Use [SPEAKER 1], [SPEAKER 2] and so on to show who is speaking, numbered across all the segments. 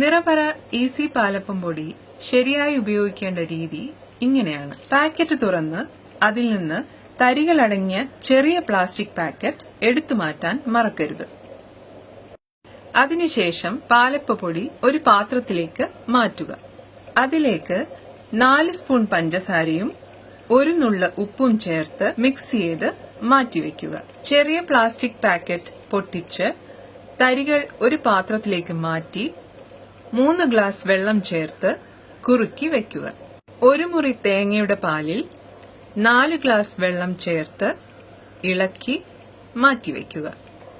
[SPEAKER 1] Nirapara easy palappam പൊടി ശരിയായി ഉപയോഗിക്കേണ്ട രീതി ഇങ്ങനെയാണ്. പാക്കറ്റ് തുറന്ന് അതിൽ നിന്ന് തരികളടങ്ങിയ ചെറിയ പ്ലാസ്റ്റിക് പാക്കറ്റ് എടുത്തു മാറ്റാൻ മറക്കരുത്. അതിനുശേഷം പാലപ്പപ്പൊടി ഒരു പാത്രത്തിലേക്ക് മാറ്റുക. അതിലേക്ക് നാല് സ്പൂൺ പഞ്ചസാരയും ഒരു നുള്ള ഉപ്പും ചേർത്ത് മിക്സ് ചെയ്ത് മാറ്റിവെക്കുക ചെറിയ പ്ലാസ്റ്റിക് പാക്കറ്റ് പൊട്ടിച്ച് തരികൾ ഒരു പാത്രത്തിലേക്ക് മാറ്റി മൂന്ന് ഗ്ലാസ് വെള്ളം ചേർത്ത് കുറുക്കി വെക്കുക. ഒരു മുറി തേങ്ങയുടെ പാലിൽ നാല് ഗ്ലാസ് വെള്ളം ചേർത്ത് ഇളക്കി മാറ്റിവെക്കുക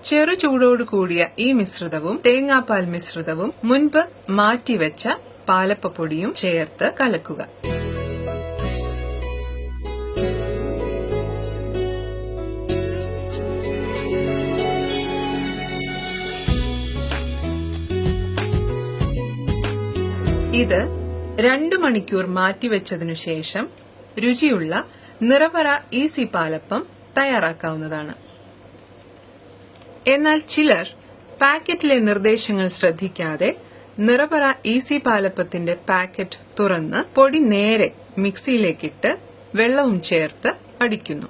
[SPEAKER 1] ചെറു ചൂടോട് കൂടിയ ഈ മിശ്രിതവും തേങ്ങാപ്പാൽ മിശ്രിതവും മുൻപ് മാറ്റിവെച്ച പാലപ്പൊടിയും ചേർത്ത് കലക്കുക. ഇത് രണ്ടു മണിക്കൂർ മാറ്റിവെച്ചതിനു ശേഷം രുചിയുള്ള നിറവറ ഈസി പാലപ്പം തയ്യാറാക്കാവുന്നതാണ്. എന്നാൽ ചിലർ പാക്കറ്റിലെ നിർദ്ദേശങ്ങൾ ശ്രദ്ധിക്കാതെ നിറപറ ഈസി പാലപ്പത്തിന്റെ പാക്കറ്റ് തുറന്ന് പൊടി നേരെ മിക്സിയിലേക്കിട്ട് വെള്ളവും ചേർത്ത് അടിക്കുന്നു.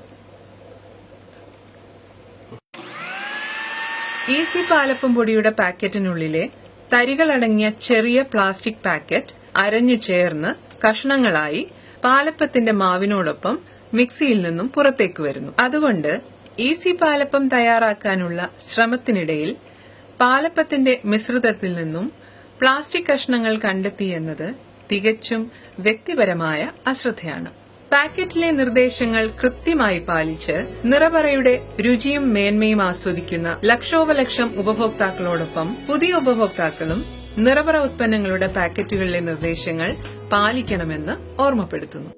[SPEAKER 1] ഈസി പാലപ്പം പൊടിയുടെ പാക്കറ്റിനുള്ളിലെ തരികളടങ്ങിയ ചെറിയ പ്ലാസ്റ്റിക് പാക്കറ്റ് അരഞ്ഞു ചേർന്ന് കഷണങ്ങളായി പാലപ്പത്തിന്റെ മാവിനോടൊപ്പം മിക്സിയിൽ നിന്നും പുറത്തേക്ക് വരുന്നു. അതുകൊണ്ട് ഈസി പാലപ്പം തയ്യാറാക്കാനുള്ള ശ്രമത്തിനിടയിൽ പാലപ്പത്തിന്റെ മിശ്രിതത്തിൽ നിന്നും പ്ലാസ്റ്റിക് കഷ്ണങ്ങൾ കണ്ടെത്തിയെന്നത് തികച്ചും വ്യക്തിപരമായ അശ്രദ്ധയാണ്. പാക്കറ്റിലെ നിർദ്ദേശങ്ങൾ കൃത്യമായി പാലിച്ച് നിറപറയുടെ രുചിയും മേന്മയും ആസ്വദിക്കുന്ന ലക്ഷോപലക്ഷം ഉപഭോക്താക്കളോടൊപ്പം പുതിയ ഉപഭോക്താക്കളും നിറപറ ഉത്പന്നങ്ങളുടെ പാക്കറ്റുകളിലെ നിർദ്ദേശങ്ങൾ പാലിക്കണമെന്ന് ഓർമ്മപ്പെടുത്തുന്നു.